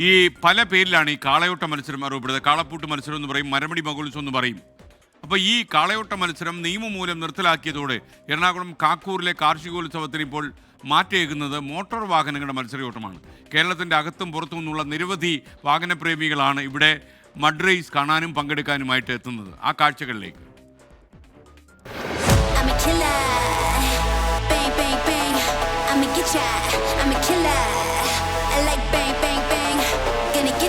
ഈ പല പേരിലാണ് ഈ കാളയോട്ട മത്സരം അറിയപ്പെടുന്നത് കാളപ്പൂട്ട് മത്സരം എന്ന് പറയും മരമടി മകുൽസ് എന്ന് പറയും അപ്പോൾ ഈ കാളയോട്ട മത്സരം നിയമം മൂലം നിർത്തലാക്കിയതോടെ എറണാകുളം കാക്കൂറിലെ കാർഷികോത്സവത്തിന് ഇപ്പോൾ മാറ്റേകുന്നത് മോട്ടോർ വാഹനങ്ങളുടെ മത്സരയോട്ടമാണ് കേരളത്തിന്റെ അകത്തും പുറത്തു നിന്നുള്ള നിരവധി വാഹനപ്രേമികളാണ് ഇവിടെ മഡ് റേസ് കാണാനും പങ്കെടുക്കാനുമായിട്ട് എത്തുന്നത് ആ കാഴ്ചകളിലേക്ക് I'm a killer. Bang, bang, bang. I'ma get ya. I'm a killer.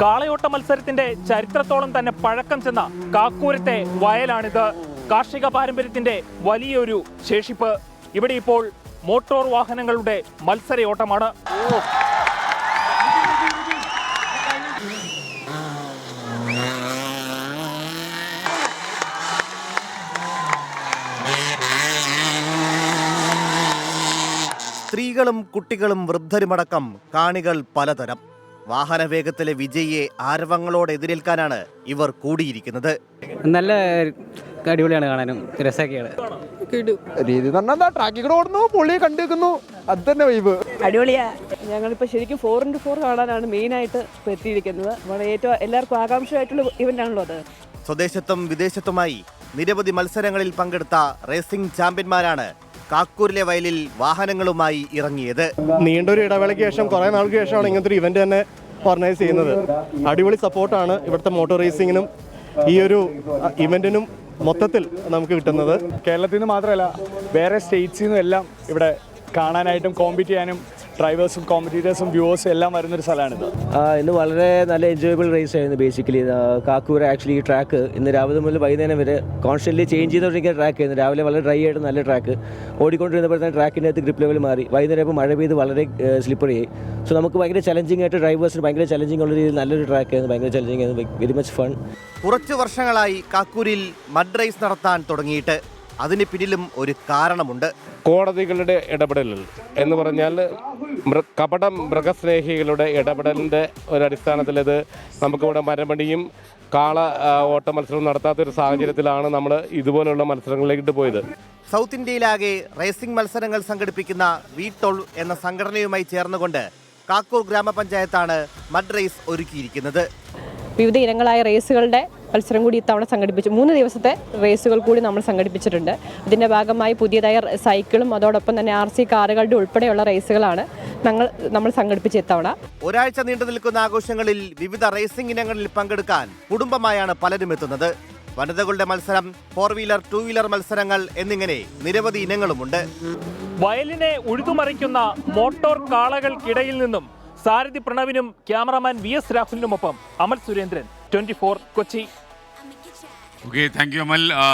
കാളയോട്ട മത്സരത്തിന്റെ ചരിത്രത്തോളം തന്നെ പഴക്കം ചെന്ന കാക്കൂരത്തെ വയലാണിത്. കാർഷിക പാരമ്പര്യത്തിന്റെ വലിയൊരു ശേഷിപ്പ്. ഇവിടെ ഇപ്പോൾ മോട്ടോർ വാഹനങ്ങളുടെ മത്സരയോട്ടമാണ്. സ്ത്രീകളും കുട്ടികളും വൃദ്ധരുമടക്കം കാണികൾ പലതരം. വാഹനവേഗത്തിലെ വിജയിയെ ആരവങ്ങളോടെ എതിരേൽക്കാനാണ് ഇവർ കൂടിയിരിക്കുന്നത്. നല്ല അടിപൊളിയാണ് കാണാനും രസമൊക്കെയാണ്. രീതി പറഞ്ഞാൽ ട്രാക്കിൽ കൂടെ ഓടുന്നു പുള്ളി കണ്ടിരിക്കുന്നു. അത് തന്നെ വൈബ് അടിപൊളിയാ. ഞങ്ങളിപ്പോൾ ശരിക്കും ഫോർ ഇന്റു ഫോർ കാണാനാണ് മെയിനായിട്ട് ഇപ്പോൾ എത്തിയിരിക്കുന്നത്. നമ്മുടെ ഏറ്റവും എല്ലാവർക്കും ആകാംക്ഷയായിട്ടുള്ള ഇവന്റ് ആണല്ലോ അത്. സ്വദേശത്തും വിദേശത്തുമായി നിരവധി മത്സരങ്ങളിൽ പങ്കെടുത്ത റേസിംഗ് ചാമ്പ്യന്മാരാണ് കാക്കൂരിലെ വയലിൽ വാഹനങ്ങളുമായി ഇറങ്ങിയത്. നീണ്ടൊരു ഇടവേളയ്ക്ക് ശേഷം കുറെ നാൾക്ക് ശേഷമാണ് ഇങ്ങനത്തെ ഒരു ഇവന്റ് തന്നെ ഓർഗനൈസ് ചെയ്യുന്നത്. അടിപൊളി സപ്പോർട്ടാണ് ഇവിടുത്തെ മോട്ടോർ റേസിങ്ങിനും ഈ ഒരു ഇവന്റിനും മൊത്തത്തിൽ നമുക്ക് കിട്ടുന്നത്. കേരളത്തിൽ നിന്ന് മാത്രമല്ല വേറെ സ്റ്റേറ്റ്സിൽ നിന്നും എല്ലാം ഇവിടെ കാണാനായിട്ടും കോമ്പീറ്റ് ചെയ്യാനും ഡ്രൈവേഴ്സും കോമ്പറ്റീറ്റേഴ്സും വ്യൂവേഴ്സും എല്ലാം വരുന്നൊരു ഇത് ഇന്ന് വളരെ നല്ല എൻജോയബിൾ റേസ് ആയിരുന്നു ബേസിക്കലി കാക്കൂർ ആക്ച്വലി ഈ ട്രാക്ക് ഇന്ന് രാവിലെ മുതൽ വൈകുന്നേരം വരെ കോൺസ്റ്റന്റ്ലി ചേഞ്ച് ചെയ്തുകൊണ്ടിരിക്കുന്ന ട്രാക്ക് ആയിരുന്നു. രാവിലെ വളരെ ഡ്രൈ ആയിട്ട് നല്ല ട്രാക്ക് ഓടിക്കൊണ്ടിരുന്നപ്പോൾ തന്നെ ട്രാക്കിന്റെ അകത്ത് ഗ്രിപ്പ് ലെവൽ മാറി. വൈകുന്നേരം ഇപ്പോൾ മഴ പെയ്ത് വളരെ സ്ലിപ്പറി ആയി. സോ നമുക്ക് ഭയങ്കര ചലഞ്ചിങ് ആയിട്ട് ഡ്രൈവേഴ്സിന് ഭയങ്കര ചലഞ്ചിങ് ഉള്ള രീതിയിൽ നല്ലൊരു ട്രാക്ക് ആയിരുന്നു. ഭയങ്കര ചലഞ്ചിങ് ആയിരുന്നു. വെരി മച്ച് ഫൺ കുറച്ച് വർഷങ്ങളായി കാക്കൂരിൽ മഡ് റേസ് നടത്താൻ തുടങ്ങിയിട്ട് അതിന് പിന്നിലും ഒരു കാരണമുണ്ട്. കോടതികളുടെ ഇടപെടൽ എന്ന് പറഞ്ഞാൽ മൃ കപട മൃഗസ്നേഹികളുടെ ഇടപെടലിന്റെ ഒരു അടിസ്ഥാനത്തിൽ ഇത് നമുക്കിവിടെ മരമണിയും കാള ഓട്ട മത്സരവും നടത്താത്തൊരു സാഹചര്യത്തിലാണ് നമ്മൾ ഇതുപോലുള്ള മത്സരങ്ങളിലേക്ക് പോയത്. സൗത്ത് ഇന്ത്യയിലാകെ റേസിംഗ് മത്സരങ്ങൾ സംഘടിപ്പിക്കുന്ന വീട്ടോൾ എന്ന സംഘടനയുമായി ചേർന്നുകൊണ്ട് കാക്കൂർ ഗ്രാമപഞ്ചായത്താണ് മഡ് റേസ് ഒരുക്കിയിരിക്കുന്നത്. വിവിധ ഇനങ്ങളായ റേസുകളുടെ മത്സരം കൂടി ഇത്തവണ സംഘടിപ്പിച്ചു. മൂന്ന് ദിവസത്തെ റേസുകൾ കൂടി നമ്മൾ സംഘടിപ്പിച്ചിട്ടുണ്ട്. ഇതിന്റെ ഭാഗമായി പുതിയതായ സൈക്കിളും അതോടൊപ്പം തന്നെ ആർ സി കാറുകളുടെ ഉൾപ്പെടെയുള്ള റേസുകളാണ് ഞങ്ങൾ നമ്മൾ സംഘടിപ്പിച്ച ഇത്തവണ. ഒരാഴ്ച നീണ്ടു നിൽക്കുന്ന ആഘോഷങ്ങളിൽ വിവിധ റേസിംഗ് ഇനങ്ങളിൽ പങ്കെടുക്കാൻ കുടുംബമായാണ് പലരും എത്തുന്നത്. വനിതകളുടെ മത്സരം ഫോർ വീലർ ടു വീലർ മത്സരങ്ങൾ എന്നിങ്ങനെ നിരവധി ഇനങ്ങളുമുണ്ട്. വയലിനെ ഉഴുതുമറിക്കുന്ന മോട്ടോർ കാളകൾക്കിടയിൽ നിന്നും സാരഥി പ്രണവിനും cameraman V S രാഹുലിനുമൊപ്പം Amal Surendran. twenty Kochi okay thank you Amal ആ,